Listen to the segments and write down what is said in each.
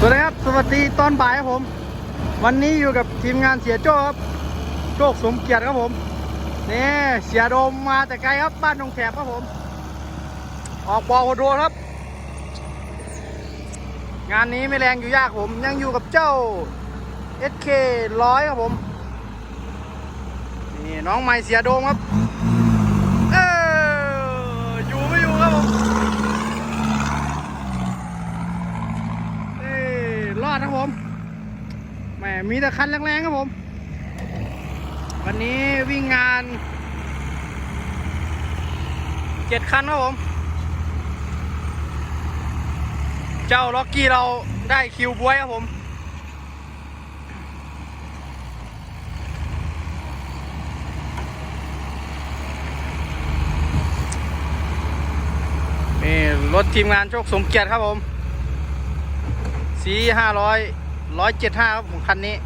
สวัสดีครับ สวัสดีตอนบ่ายครับผม วันนี้อยู่กับทีมงานเสียโจ้ครับโชคสมเกียรติครับผมนี่เสียโดมมาแต่ไกลครับบ้านดงแขบครับผม ออกบอลโดครับ งานนี้ไม่แรงอยู่ยากผม ยังอยู่กับเจ้า SK ร้อยครับผม นี่น้องใหม่เสียโดมครับ เอออยู่ไม่อยู่ครับผม เอ้ ยรอดครับผมแหมมีแต่คันแรงๆครับผม วันนี้วิ่งงานเจ็ดคันครับผม เจ้าล็อกกี้เราได้คิวบวยครับผมนี่รถทีมงานโชคสมเกียรติครับผม สีห้าร้อยร้อยเจ็ดห้าครับผมคันนี้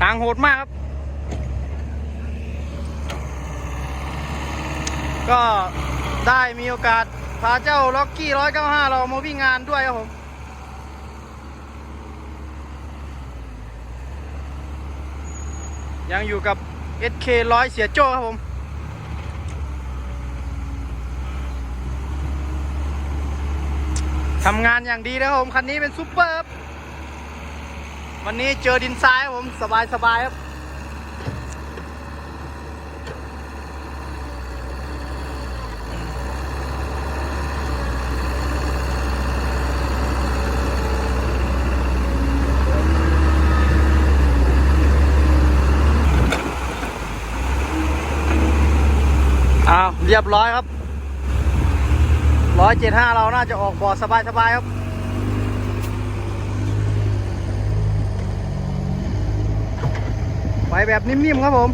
ทางโหดมากครับ ก็ได้มีโอกาส พาเจ้าล็อกกี้ร้อยเก้าห้าเรามาวิ่งงานด้วยครับผมยังอยู่กับ SK ร้อยเสียโจ้ครับผม ทำงานอย่างดีนะครับผม คันนี้เป็นซุปเปอร์ครับ วันนี้เจอดินทรายครับผม สบายสบายครับ อ้าว เรียบร้อยครับ ร้อยเจ็ดห้าเราน่าจะออกบ่อสบายสบายๆครับ ไปแบบนิ่มๆครับผม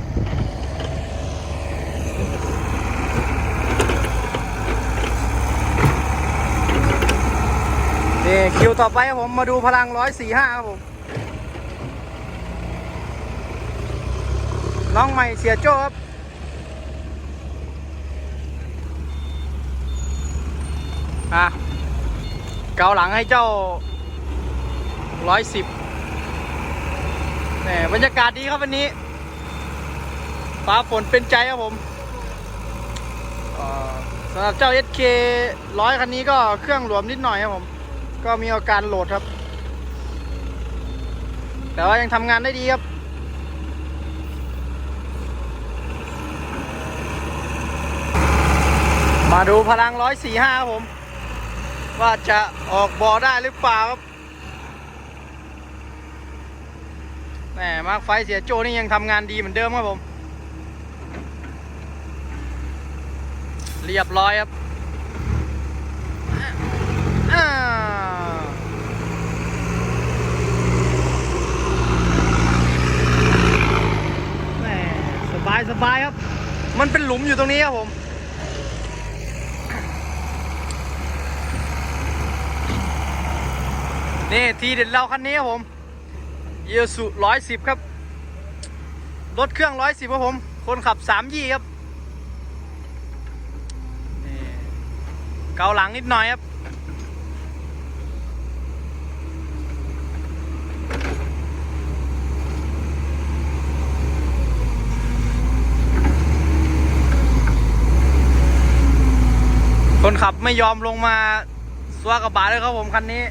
นี่คิวต่อไปครับผมมาดูพลังร้อยสี่ห้าครับผม น้องใหม่เสียโจ้ครับ อะเกาหลังให้เจ้าร้อยสิบแหมบรรยากาศดีครับวันนี้ฟ้าฝนเป็นใจครับผมสำหรับเจ้า SK ร้อยคันนี้ก็เครื่องหลวมนิดหน่อยครับผม ก็มีอาการโหลดครับ แต่ว่ายังทำงานได้ดีครับมาดูพลัง145ครับผม ว่าจะออกบ่อได้หรือเปล่าครับแหมมาร์คไฟเสียโจนี่ยังทำงานดีเหมือนเดิมครับผม เรียบร้อยครับแหมสบายสบายครับ มันเป็นหลุมอยู่ตรงนี้ครับผม นี่ทีเด็ดเราคันนี้ครับผมเยสุร้อยสิบครับ รถเครื่องร้อยสิบครับผม คนขับสามยี่ครับเกาหลังนิดหน่อยครับคนขับไม่ยอมลงมาสวากระบะเลยครับผมคันนี้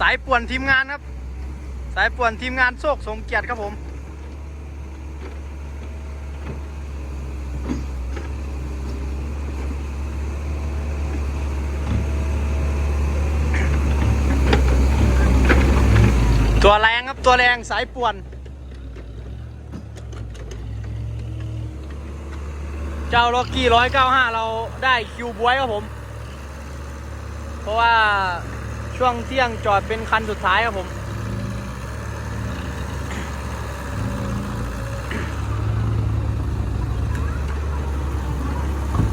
สายป่วนทีมงานครับ สายป่วนทีมงานโชคสมเกียรติครับผม ตัวแรงครับตัวแรงสายป่วน เจ้าล็อกกี้ร้อยเก้าห้าเราได้คิวบวยครับผม เพราะว่า ช่วงเที่ยงจอดเป็นคันสุดท้ายครับผม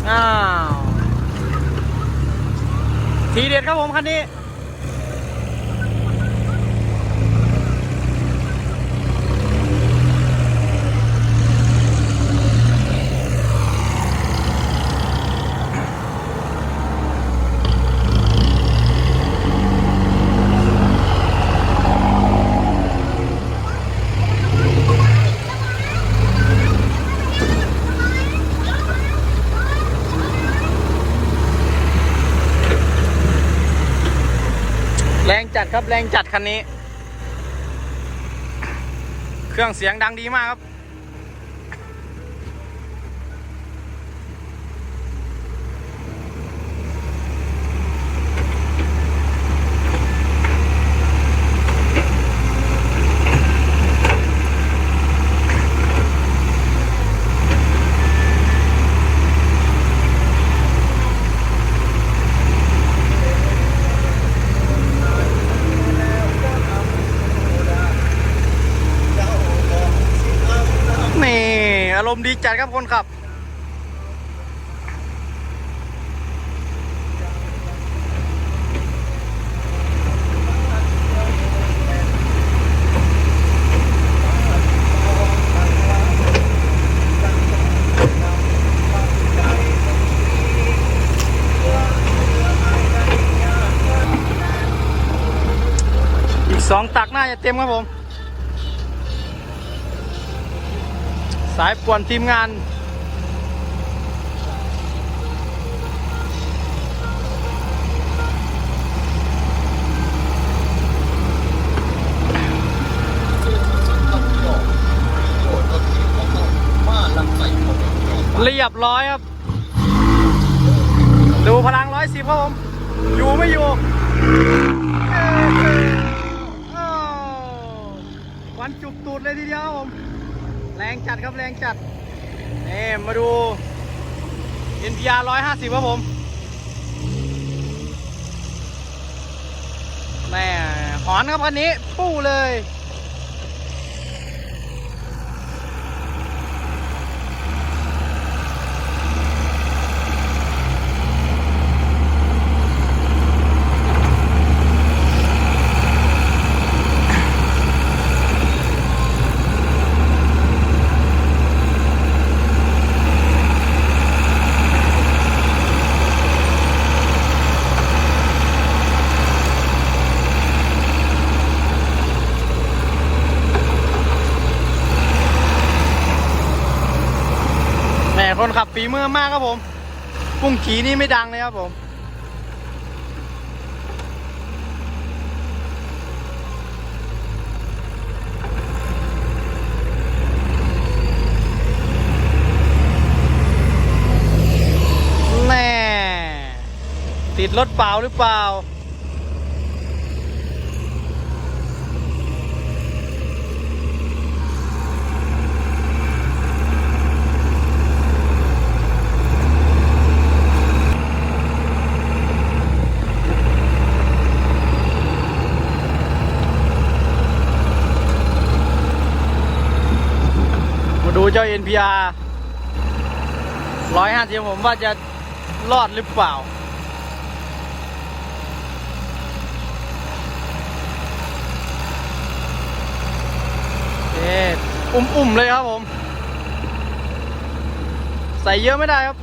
อ้าว ทีเด็ดครับผมคันนี้ จัด ครับแรงจัดคันนี้ เครื่องเสียงดังดีมากครับ นี่ อารมณ์ดีจัดครับคนขับ อีกสองตักน่าจะเต็มครับผม สายป่วนทีมงาน เรียบร้อยครับ ดูพลังร้อยสิบครับผม อยู่ไม่อยู่วันจุกตูดเลยทีเดียวครับผม รงจัดครับแรงจัดนี่มาดู NPR 150ครับผมแม่หอนครับคันนี้ปู้เลย คนขับฝีมือมากครับผมปุ้งขีนี่ไม่ดังเลยครับผม แน่ ติดรถเปล่าหรือเปล่า ดูเจ้า NPR ร้อยห้าสิบผมว่าจะรอดหรือเปล่า เออุ่มๆเลยครับผม ใส่เยอะไม่ได้ครับ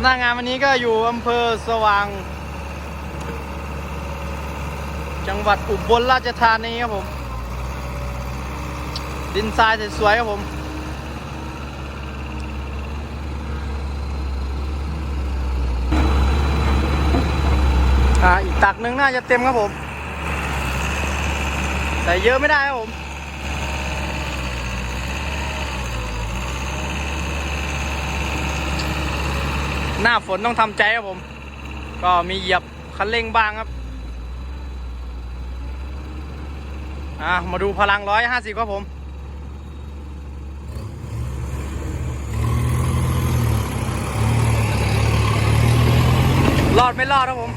หน้างานวันนี้ก็อยู่อำเภอสว่าง จังหวัดอุบลราชธานีครับผม ดินทรายสวยๆครับผม อ่า อีกตักหนึ่งน่าจะเต็มครับผมใส่เยอะไม่ได้ครับผมหน้าฝนต้องทำใจครับผม ก็มีเหยียบคันเร่งบ้างครับ อ่า มาดูพลังร้อยห้าสิบครับผม รอดไม่รอดครับผม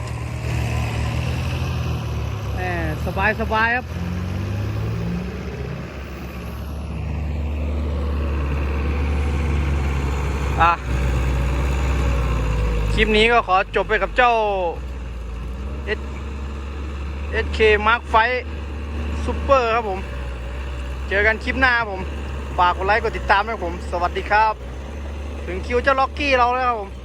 แหมสบายสบายครับ อะ คลิปนี้ก็ขอจบไปกับเจ้า S SK Mark ไฟซูเปอร์ครับผม เจอกันคลิปหน้าผม ฝากกดไลค์กดติดตามด้วยผม สวัสดีครับ ถึงคิวเจ้าล็อกกี้เราแล้วครับผม